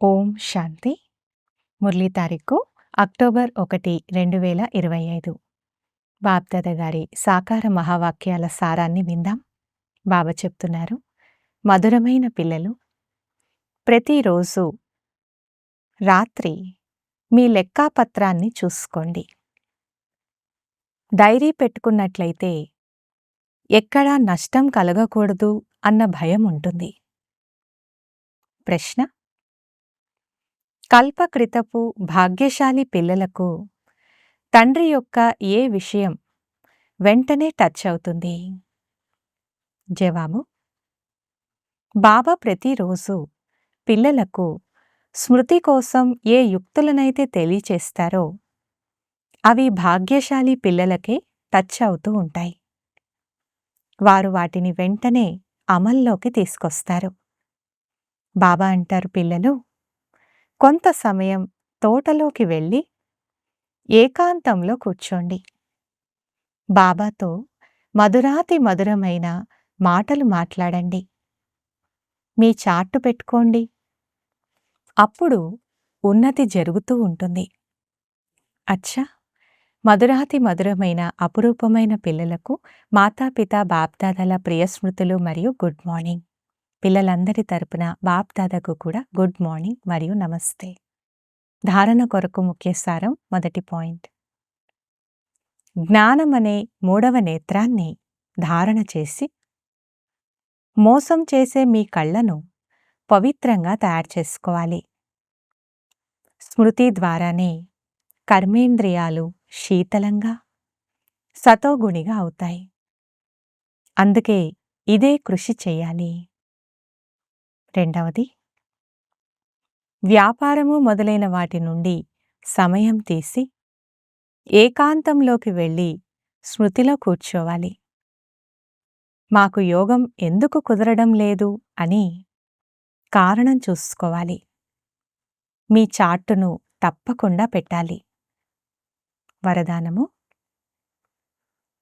ఓం శాంతి. మురళీ తారీఖు అక్టోబర్ ఒకటి రెండు వేల ఇరవై ఐదు. బాబ్దాద గారి సాకార మహావాక్యాల సారాన్ని విందాం. బాబా చెప్తున్నారు మధురమైన పిల్లలు ప్రతిరోజు రాత్రి మీ లెక్కాపత్రాన్ని చూసుకోండి. డైరీ పెట్టుకున్నట్లయితే ఎక్కడా నష్టం కలగకూడదు అన్న భయం ఉంటుంది. ప్రశ్న కల్పక్రితపు భాగ్యశాలి పిల్లలకు తండ్రి యొక్క ఏ విషయం వెంటనే టచ్ అవుతుంది? జవాబు బాబా ప్రతిరోజు పిల్లలకు స్మృతి కోసం ఏ యుక్తులనైతే తెలియచేస్తారో అవి భాగ్యశాలి పిల్లలకే టచ్ అవుతూ ఉంటాయి. వారు వాటిని వెంటనే అమల్లోకి తీసుకొస్తారు. బాబా అంటారు పిల్లలు కొంత సమయం తోటలోకి వెళ్ళి ఏకాంతంలో కూర్చోండి. బాబాతో మధురాతి మధురమైన మాటలు మాట్లాడండి. మీ చార్టు పెట్టుకోండి. అప్పుడు ఉన్నతి జరుగుతూ ఉంటుంది. అచ్చా! మధురాతి మధురమైన అపురూపమైన పిల్లలకు మాతాపిత బాప్దాదల ప్రియస్మృతులు మరియు గుడ్ మార్నింగ్. పిల్లలందరి తరపున బాప్దాదాకు కూడా గుడ్ మార్నింగ్ మరియు నమస్తే. ధారణ కొరకు ముఖ్య సారం మొదటి పాయింట్. జ్ఞానమనే మూడవ నేత్రాన్ని ధారణ చేసి మోసం చేసే మీ కళ్ళను పవిత్రంగా తయారు చేసుకోవాలి. స్మృతి ద్వారానే కర్మేంద్రియాలు శీతలంగా సతోగుణిగా అవుతాయి. అందుకే ఇదే కృషి చెయ్యాలి రెండవది వ్యాపారము మొదలైన వాటి నుండి సమయం తీసి ఏకాంతంలోకి వెళ్ళి స్మృతిలో కూర్చోవాలి. మాకు యోగం ఎందుకు కుదరడం లేదు అని కారణం చూసుకోవాలి. మీ చార్టును తప్పకుండా పెట్టాలి. వరదానము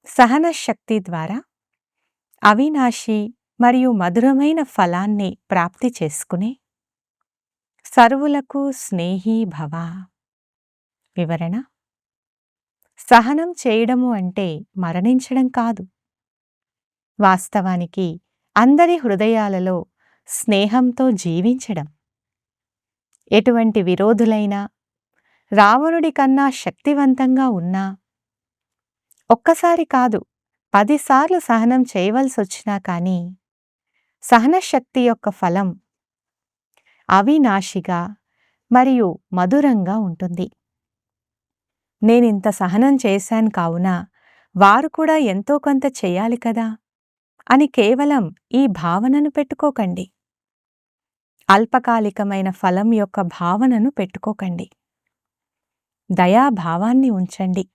సహన శక్తి ద్వారా అవినాశి మరియు మధురమైన ఫలాన్ని ప్రాప్తి చేసుకునే సర్వులకు స్నేహీ భవ. వివరణ? సహనం చేయడము అంటే మరణించడం కాదు. వాస్తవానికి అందరి హృదయాలలో స్నేహంతో జీవించడం. ఎటువంటి విరోధులైనా రావణుడి కన్నా శక్తివంతంగా ఉన్నా ఒక్కసారి కాదు పదిసార్లు సహనం చేయవలసొచ్చినా కానీ సహనశక్తి యొక్క ఫలం అవినాశిగా మరియు మధురంగా ఉంటుంది. నేనింత సహనం చేశాను కావున వారు కూడా ఎంతో కొంత చెయ్యాలి కదా అని కేవలం ఈ భావనను పెట్టుకోకండి. అల్పకాలికమైన ఫలం యొక్క భావనను పెట్టుకోకండి. దయాభావాన్ని ఉంచండి.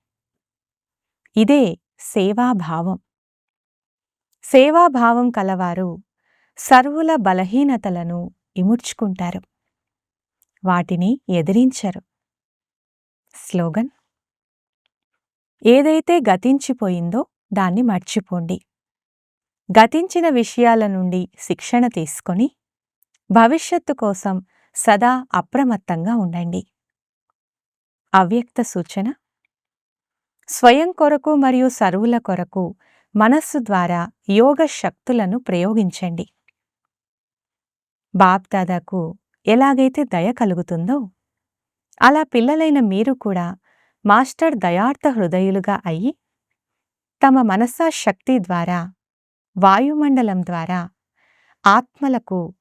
ఇదే సేవాభావం. సేవాభావం కలవారు సర్వుల బలహీనతలను ఇముడ్చుకుంటారు. వాటిని ఎదిరించరు. స్లోగన్. ఏదైతే గతించిపోయిందో దాన్ని మర్చిపోండి. గతించిన విషయాల నుండి శిక్షణ తీసుకొని భవిష్యత్తు కోసం సదా అప్రమత్తంగా ఉండండి. అవ్యక్త సూచన. స్వయం కొరకు మరియు సరువుల కొరకు మనస్సు ద్వారా యోగ శక్తులను ప్రయోగించండి. బాప్దాదాకు ఎలాగైతే దయ కలుగుతుందో అలా పిల్లలైన మీరు కూడా మాస్టర్ దయార్థ హృదయులుగా అయి తమ మనసా శక్తి ద్వారా వాయుమండలం ద్వారా ఆత్మలకు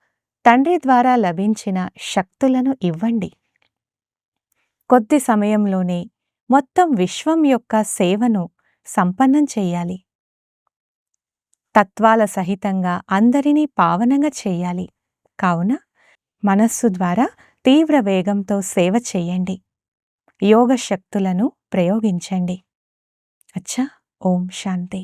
తండ్రి ద్వారా లభించిన శక్తులను ఇవ్వండి. కొద్ది సమయంలోనే మొత్తం విశ్వం యొక్క సేవను సంపన్నం చెయ్యాలి తత్వాల సహితంగా అందరినీ పావనంగా చెయ్యాలి కావున మనస్సు ద్వారా తీవ్ర వేగంతో సేవ చెయ్యండి యోగ శక్తులను ప్రయోగించండి. అచ్చా ఓం శాంతి.